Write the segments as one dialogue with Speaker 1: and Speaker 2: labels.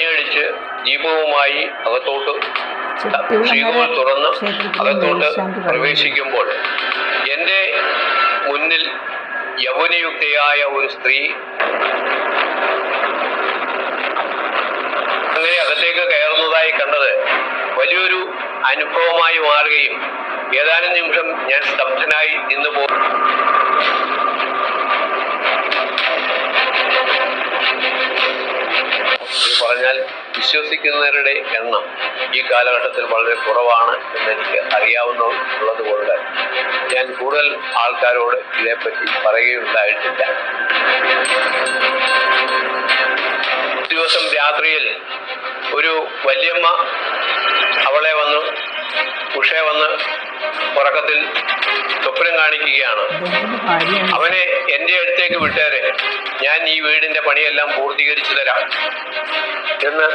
Speaker 1: മണിയടിച്ച് ദീപവുമായി അകത്തോട്ട് തുറന്ന് അകത്തോട്ട് പ്രവേശിക്കുമ്പോൾ എന്റെ മുന്നിൽ യൗവനയുക്തയായ ഒരു സ്ത്രീ അങ്ങനെ അകത്തേക്ക് കയറുന്നതായി കണ്ടത് വലിയൊരു അനുഭവമായി മാറുകയും ഏതാനും നിമിഷം ഞാൻ സ്തബ്ധനായി നിന്ന് പോകും വിശ്വസിക്കുന്നവരുടെ എണ്ണം ഈ കാലഘട്ടത്തിൽ വളരെ കുറവാണ് എന്നെനിക്ക് അറിയാവുന്ന ഉള്ളതുകൊണ്ട് ഞാൻ കൂടുതൽ ആൾക്കാരോട് ഇതേപ്പറ്റി പറയുകയുണ്ടായിട്ടില്ല. ദിവസം രാത്രിയിൽ ഒരു വല്യമ്മ അവളെ വന്ന് ഉഷയെ വന്ന് ഉറക്കത്തിൽ സ്വപ്നം കാണിക്കുകയാണ്. അവനെ എന്റെ അടുത്തേക്ക് വിട്ടേരെ. ഞാൻ ഈ വീടിന്റെ പണിയെല്ലാം പൂർത്തീകരിച്ചു തരാം. എന്ന്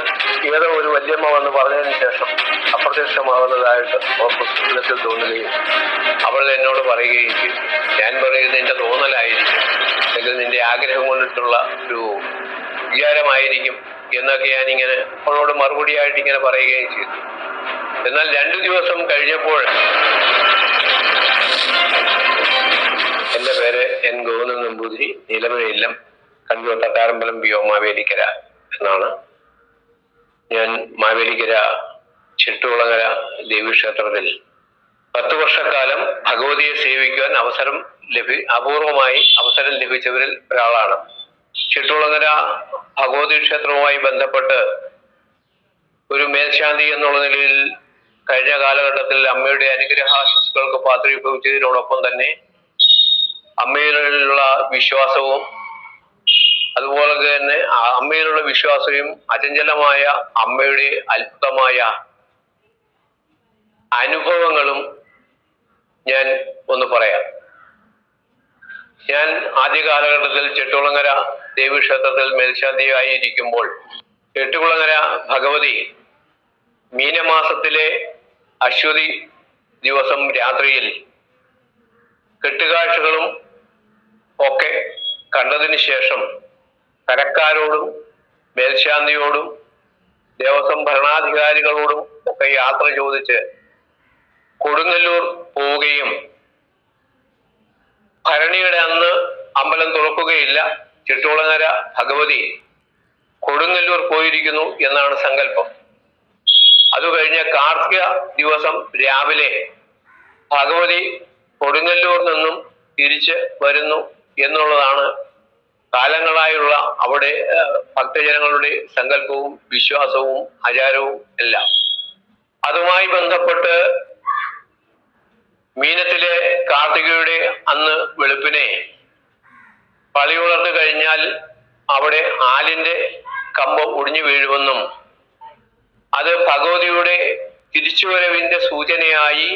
Speaker 1: ഏതോ ഒരു വല്യമ്മ വന്ന് പറഞ്ഞതിന് ശേഷം അപ്രത്യക്ഷമാകുന്നതായിട്ട് പുസ്തകത്തിൽ തോന്നുകയും അവൾ എന്നോട് പറയുകയും ചെയ്തു. ഞാൻ പറയുന്നത് നിന്റെ തോന്നലായിരിക്കും. അല്ലെങ്കിൽ നിന്റെ ആഗ്രഹം കൊണ്ടിട്ടുള്ള ഒരു വിചാരമായിരിക്കും എന്നൊക്കെ ഞാനിങ്ങനെ അവളോട് മറുപടിയായിട്ട് ഇങ്ങനെ പറയുകയും ചെയ്തു. എന്നാൽ രണ്ടു ദിവസം കഴിഞ്ഞപ്പോൾ എന്റെ പേര് എൻ ഗോവിന്ദൻ നമ്പൂതിരി നീലമഴയില്ലം കണ്ണൂർ തട്ടാരമ്പലം വ്യോമാവേലിക്കര എന്നാണ് ഞാൻ മാവേലിക്കര ചിട്ടുകുളങ്ങര ദേവീക്ഷേത്രത്തിൽ പത്ത് വർഷക്കാലം ഭഗവതിയെ സേവിക്കുവാൻ അവസരം ലഭി അപൂർവമായി അവസരം ലഭിച്ചവരിൽ ഒരാളാണ്. ചിട്ടുകുളങ്ങര ഭഗവതി ക്ഷേത്രവുമായി ബന്ധപ്പെട്ട് ഒരു മേൽശാന്തി എന്നുള്ള നിലയിൽ കഴിഞ്ഞ കാലഘട്ടത്തിൽ അമ്മയുടെ അനുഗ്രഹാശിസുകൾക്ക് പാത്രീഭവിച്ചതിനോടൊപ്പം തന്നെ അമ്മയിലുള്ള വിശ്വാസവും അതുപോലെ തന്നെ അമ്മയിലുള്ള വിശ്വാസവും അചഞ്ചലമായ അമ്മയുടെ അത്ഭുതമായ അനുഭവങ്ങളും ഞാൻ ഒന്ന് പറയാം. ഞാൻ ആദ്യ കാലഘട്ടത്തിൽ ചെട്ടുകുളങ്ങര ദേവീക്ഷേത്രത്തിൽ മേൽശാന്തിയായി ഇരിക്കുമ്പോൾ ചെട്ടുകുളങ്ങര ഭഗവതി മീനമാസത്തിലെ അശ്വതി ദിവസം രാത്രിയിൽ കെട്ടുകാഴ്ചകളും ഒക്കെ കണ്ടതിന് ശേഷം കരക്കാരോടും മേൽശാന്തിയോടും ദേവസ്വം ഭരണാധികാരികളോടും ഒക്കെ യാത്ര ചോദിച്ച് കൊടുങ്ങല്ലൂർ പോവുകയും ഭരണിയുടെ അന്ന് അമ്പലം തുറക്കുകയില്ല. ചിട്ടോളങ്ങര ഭഗവതി കൊടുങ്ങല്ലൂർ പോയിരിക്കുന്നു എന്നാണ് സങ്കല്പം. അത് കഴിഞ്ഞ കാർത്തിക ദിവസം രാവിലെ ഭഗവതി കൊടുങ്ങല്ലൂർ നിന്നും തിരിച്ച് വരുന്നു എന്നുള്ളതാണ് കാലങ്ങളായുള്ള അവിടെ ഭക്തജനങ്ങളുടെ സങ്കല്പവും വിശ്വാസവും ആചാരവും എല്ലാം. അതുമായി ബന്ധപ്പെട്ട് മീനത്തിലെ കാർത്തികയുടെ അന്ന് വെളുപ്പിനെ പളി ഉണർന്നു കഴിഞ്ഞാൽ അവിടെ ആലിന്റെ കമ്പ് ഒടിഞ്ഞു വീഴുമെന്നും അത് ഭഗവതിയുടെ തിരിച്ചുവരവിന്റെ സൂചനയായി